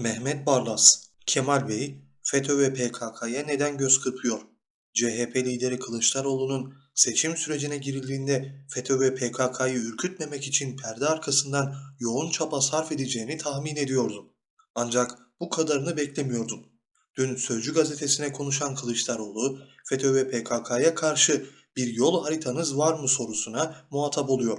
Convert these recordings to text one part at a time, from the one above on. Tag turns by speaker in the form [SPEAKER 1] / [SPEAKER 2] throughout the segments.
[SPEAKER 1] Mehmet Barlas, Kemal Bey, FETÖ ve PKK'ya neden göz kırpıyor? CHP lideri Kılıçdaroğlu'nun seçim sürecine girildiğinde FETÖ ve PKK'yı ürkütmemek için perde arkasından yoğun çaba sarf edeceğini tahmin ediyordum. Ancak bu kadarını beklemiyordum. Dün Sözcü gazetesine konuşan Kılıçdaroğlu, FETÖ ve PKK'ya karşı bir yol haritanız var mı sorusuna muhatap oluyor.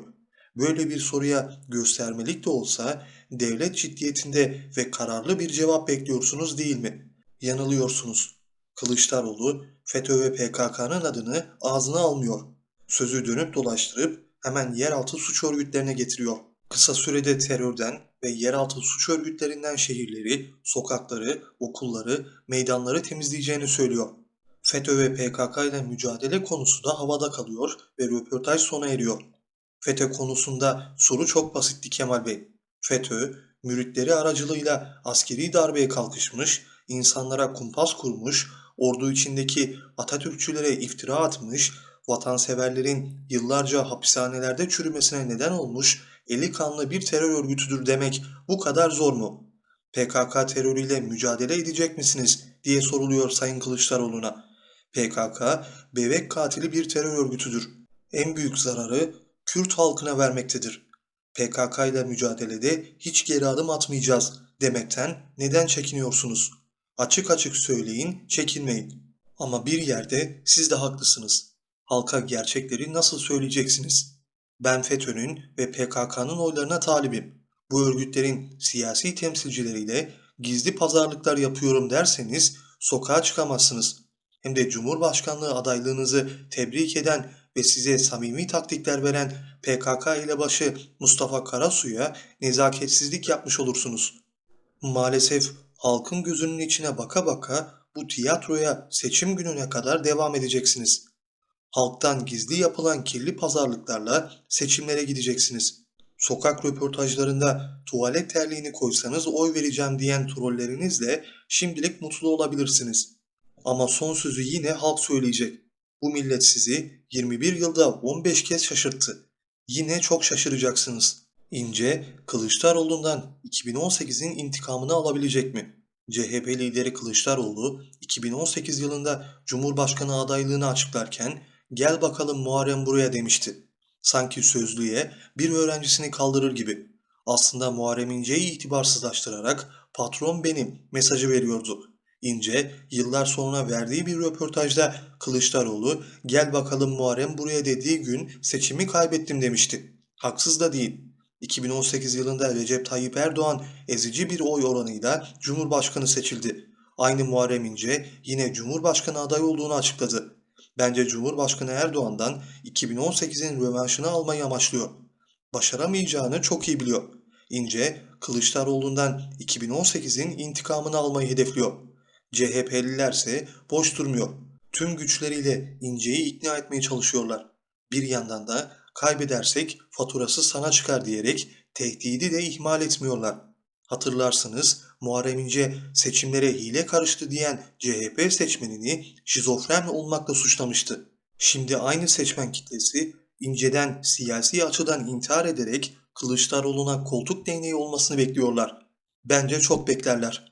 [SPEAKER 1] Böyle bir soruya göstermelik de olsa devlet ciddiyetinde ve kararlı bir cevap bekliyorsunuz değil mi? Yanılıyorsunuz. Kılıçdaroğlu FETÖ ve PKK'nın adını ağzına almıyor. Sözü dönüp dolaştırıp hemen yeraltı suç örgütlerine getiriyor. Kısa sürede terörden ve yeraltı suç örgütlerinden şehirleri, sokakları, okulları, meydanları temizleyeceğini söylüyor. FETÖ ve PKK ile mücadele konusu da havada kalıyor ve röportaj sona eriyor. FETÖ konusunda soru çok basitti Kemal Bey. FETÖ, müritleri aracılığıyla askeri darbeye kalkışmış, insanlara kumpas kurmuş, ordu içindeki Atatürkçülere iftira atmış, vatanseverlerin yıllarca hapishanelerde çürümesine neden olmuş eli kanlı bir terör örgütüdür demek bu kadar zor mu? PKK terörüyle mücadele edecek misiniz diye soruluyor Sayın Kılıçdaroğlu'na. PKK, bebek katili bir terör örgütüdür. En büyük zararı Kürt halkına vermektedir. PKK ile mücadelede hiç geri adım atmayacağız demekten neden çekiniyorsunuz? Açık açık söyleyin, çekinmeyin. Ama bir yerde siz de haklısınız. Halka gerçekleri nasıl söyleyeceksiniz? Ben FETÖ'nün ve PKK'nın oylarına talibim. Bu örgütlerin siyasi temsilcileriyle gizli pazarlıklar yapıyorum derseniz sokağa çıkamazsınız. Hem de Cumhurbaşkanlığı adaylığınızı tebrik eden ve size samimi taktikler veren PKK elebaşı Mustafa Karasu'ya nezaketsizlik yapmış olursunuz. Maalesef halkın gözünün içine baka baka bu tiyatroya seçim gününe kadar devam edeceksiniz. Halktan gizli yapılan kirli pazarlıklarla seçimlere gideceksiniz. Sokak röportajlarında tuvalet terliğini koysanız oy vereceğim diyen trollerinizle şimdilik mutlu olabilirsiniz. Ama son sözü yine halk söyleyecek. Bu millet sizi 21 yılda 15 kez şaşırttı. Yine çok şaşıracaksınız. İnce, Kılıçdaroğlu'ndan 2018'in intikamını alabilecek mi? CHP lideri Kılıçdaroğlu 2018 yılında Cumhurbaşkanı adaylığını açıklarken gel bakalım Muharrem buraya demişti. Sanki sözlüğe bir öğrencisini kaldırır gibi. Aslında Muharrem İnce'yi itibarsızlaştırarak patron benim mesajı veriyordu. İnce yıllar sonra verdiği bir röportajda Kılıçdaroğlu gel bakalım Muharrem buraya dediği gün seçimi kaybettim demişti. Haksız da değil. 2018 yılında Recep Tayyip Erdoğan ezici bir oy oranıyla Cumhurbaşkanı seçildi. Aynı Muharrem İnce yine Cumhurbaşkanı adayı olduğunu açıkladı. Bence Cumhurbaşkanı Erdoğan'dan 2018'in rövanşını almayı amaçlıyor. Başaramayacağını çok iyi biliyor. İnce, Kılıçdaroğlu'ndan 2018'in intikamını almayı hedefliyor. CHP'lilerse boş durmuyor. Tüm güçleriyle İnce'yi ikna etmeye çalışıyorlar. Bir yandan da kaybedersek faturası sana çıkar diyerek tehdidi de ihmal etmiyorlar. Hatırlarsınız Muharrem İnce seçimlere hile karıştı diyen CHP seçmenini şizofren olmakla suçlamıştı. Şimdi aynı seçmen kitlesi İnce'den siyasi açıdan intihar ederek Kılıçdaroğlu'na koltuk değneği olmasını bekliyorlar. Bence çok beklerler.